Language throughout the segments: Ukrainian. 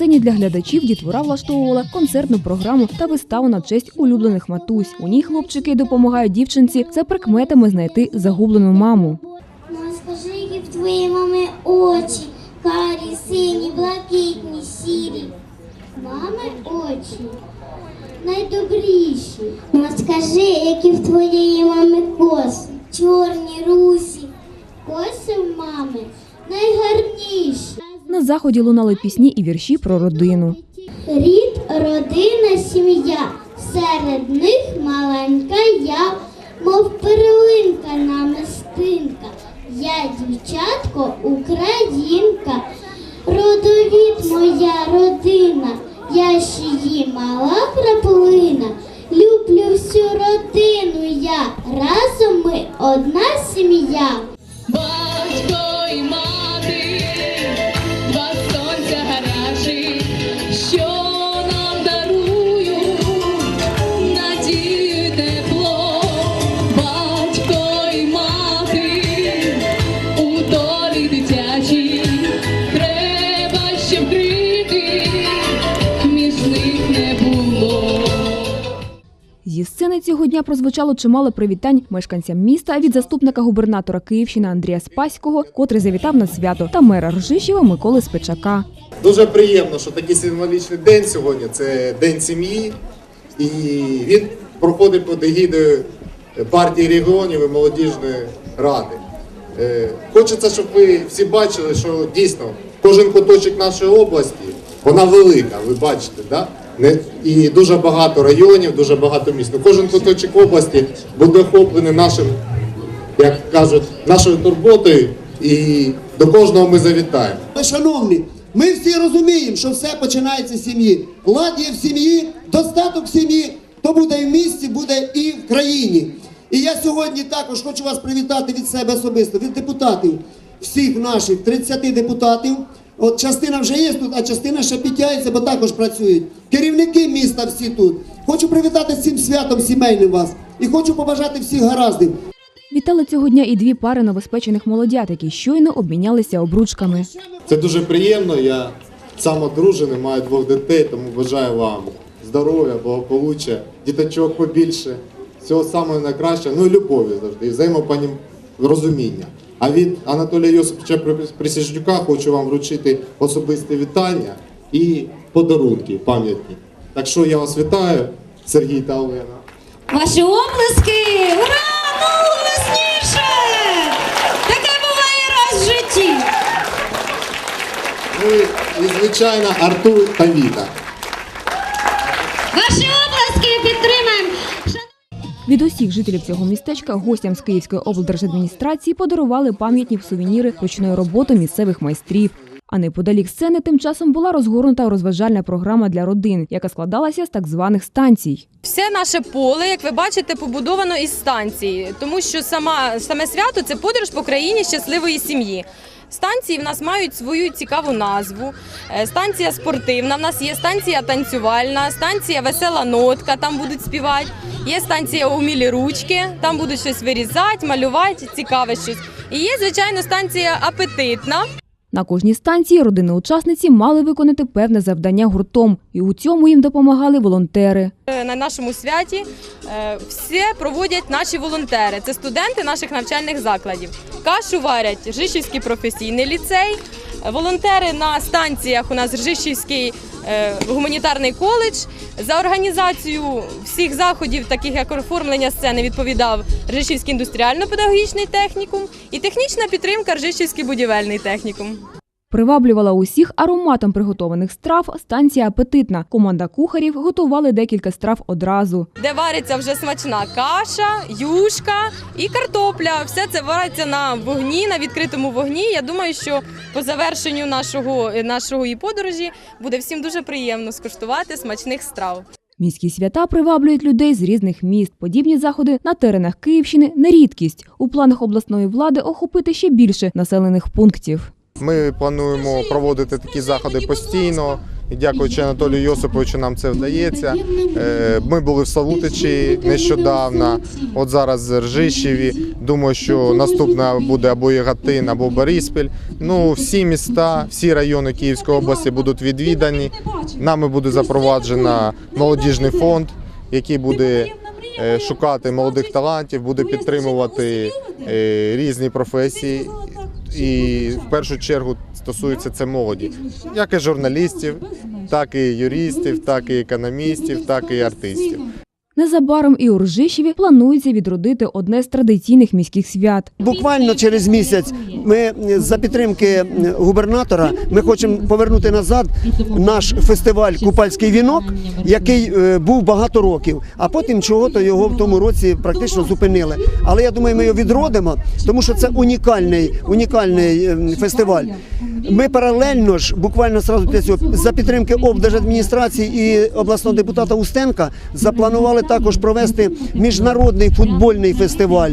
сцені для глядачів дітвора влаштовувала концертну програму та виставу на честь улюблених матусь. У ній хлопчики допомагають дівчинці за прикметами знайти загублену маму. Ну, скажи, які в твоєї мами очі, карі, сині, блакитні, сірі. Мами очі найдобріші. Ну, скажи, які в твоєї мами коси, чорні, русі. Коси мами найгарніші. На заході лунали пісні і вірші про родину. Рід, родина, сім'я, серед них маленька я, мов перлинка намистинка. Я дівчатко, українка, родовід моя родина, я ще її мала краплина. Люблю всю родину я, разом ми одна сім'я. Сцени цього дня прозвучало чимало привітань мешканцям міста від заступника губернатора Київщини Андрія Спаського, котрий завітав на свято, та мера Ржищева Миколи Спичака. Дуже приємно, що такий символічний день сьогодні. Це день сім'ї, і він проходить під егідою партії регіонів і молодіжної ради. Е, Хочеться, щоб ви всі бачили, що дійсно кожен куточок нашої області вона велика, ви бачите, да? І дуже багато районів, дуже багато міст. Ну, кожен куточок області буде охоплений нашим, як кажуть, нашою турботою, і до кожного ми завітаємо. Шановні, ми всі розуміємо, що все починається з сім'ї. Лад є в сім'ї, достаток сім'ї, то буде і в місті, буде і в країні. І я сьогодні також хочу вас привітати від себе особисто, від депутатів, всіх наших 30 депутатів. От частина вже є тут, а частина ще підтягується, бо також працюють. Керівники міста всі тут. Хочу привітати з цим святом сімейним вас і хочу побажати всіх гараздів. Вітали цього дня і дві пари новоспечених молодят, які щойно обмінялися обручками. Це дуже приємно. Я сам одружений, маю двох дітей, тому бажаю вам здоров'я, благополуччя, діточок побільше, всього самого найкращого, ну і любові завжди, і взаємопорозуміння. А від Анатолія Йосиповича Присяжнюка хочу вам вручити особисте вітання і подарунки пам'ятні. Так що я вас вітаю, Сергій та Олена. Ваші оплески! Ура! Ну, голосніше! Таке буває раз в житті. Ну і, і звичайно, Артур та Віта. Ваші оплески підтримаємо. Від усіх жителів цього містечка гостям з Київської облдержадміністрації подарували пам'ятні сувеніри ручної роботи місцевих майстрів. А неподалік сцени тим часом була розгорнута розважальна програма для родин, яка складалася з так званих станцій. Все наше поле, як ви бачите, побудовано із станції, тому що сама саме свято це подорож по країні щасливої сім'ї. Станції в нас мають свою цікаву назву. Е, Станція спортивна, в нас є станція танцювальна, станція весела нотка, там будуть співати. Є станція умілі ручки, там будуть щось вирізати, малювати, цікаве щось. І є, звичайно, станція апетитна. На кожній станції родини-учасниці мали виконати певне завдання гуртом, і у цьому їм допомагали волонтери. Е, На нашому святі е, все проводять наші волонтери. Це студенти наших навчальних закладів. Кашу варять Ржищівський професійний ліцей. Волонтери на станціях у нас Ржищівський е, гуманітарний коледж. За організацію всіх заходів, таких як оформлення сцени, відповідав Ржищівський індустріально-педагогічний технікум і технічна підтримка Ржищівський будівельний технікум. Приваблювала усіх ароматом приготованих страв станція апетитна. Команда кухарів готували декілька страв одразу. де вариться вже смачна каша, юшка і картопля. Все це вариться на вогні, на відкритому вогні. Я думаю, що по завершенню нашого нашої подорожі буде всім дуже приємно скуштувати смачних страв. Міські свята приваблюють людей з різних міст. Подібні заходи на теренах Київщини не рідкість. У планах обласної влади охопити ще більше населених пунктів. Ми плануємо проводити такі заходи постійно дякуючи Анатолію Йосиповичу, нам це вдається. Е, Ми були в Славутичі нещодавно, от зараз в Ржищеві. Думаю, що наступна буде або Яготин, або Бориспіль. Ну, всі міста, всі райони Київської області будуть відвідані. Нами буде запроваджено молодіжний фонд, який буде е, шукати молодих талантів, буде підтримувати е, різні професії. І в першу чергу стосується це молоді, як і журналістів, так і юристів, так і економістів, так і артистів. Незабаром і у Ржищеві планується відродити одне з традиційних міських свят. Буквально через місяць ми е, за підтримки е, губернатора ми хочемо повернути назад наш фестиваль Купальський вінок, який е, був багато років. А потім чого-то його в тому році практично зупинили. Але я думаю, ми його відродимо, тому що це унікальний, унікальний е, фестиваль. Ми паралельно ж, буквально сразу після цього, за підтримки облдержадміністрації і обласного депутата Устенка запланували також провести міжнародний футбольний фестиваль.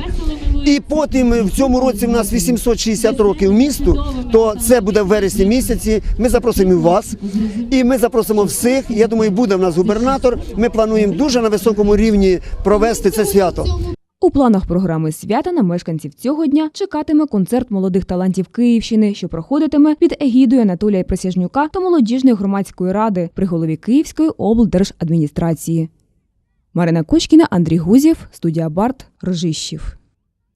І потім в цьому році в нас 860 років місту, то це буде в вересні місяці. Ми запросимо вас, і ми запросимо всіх. Я думаю, буде в нас губернатор. Ми плануємо дуже на високому рівні провести це свято. У планах програми свята на мешканців цього дня чекатиме концерт молодих талантів Київщини, що проходитиме під егідою Анатолія Присяжнюка та молодіжної громадської ради при голові Київської облдержадміністрації. Марина Кочкіна, Андрій Гузєв, студія Барт, Рожищів.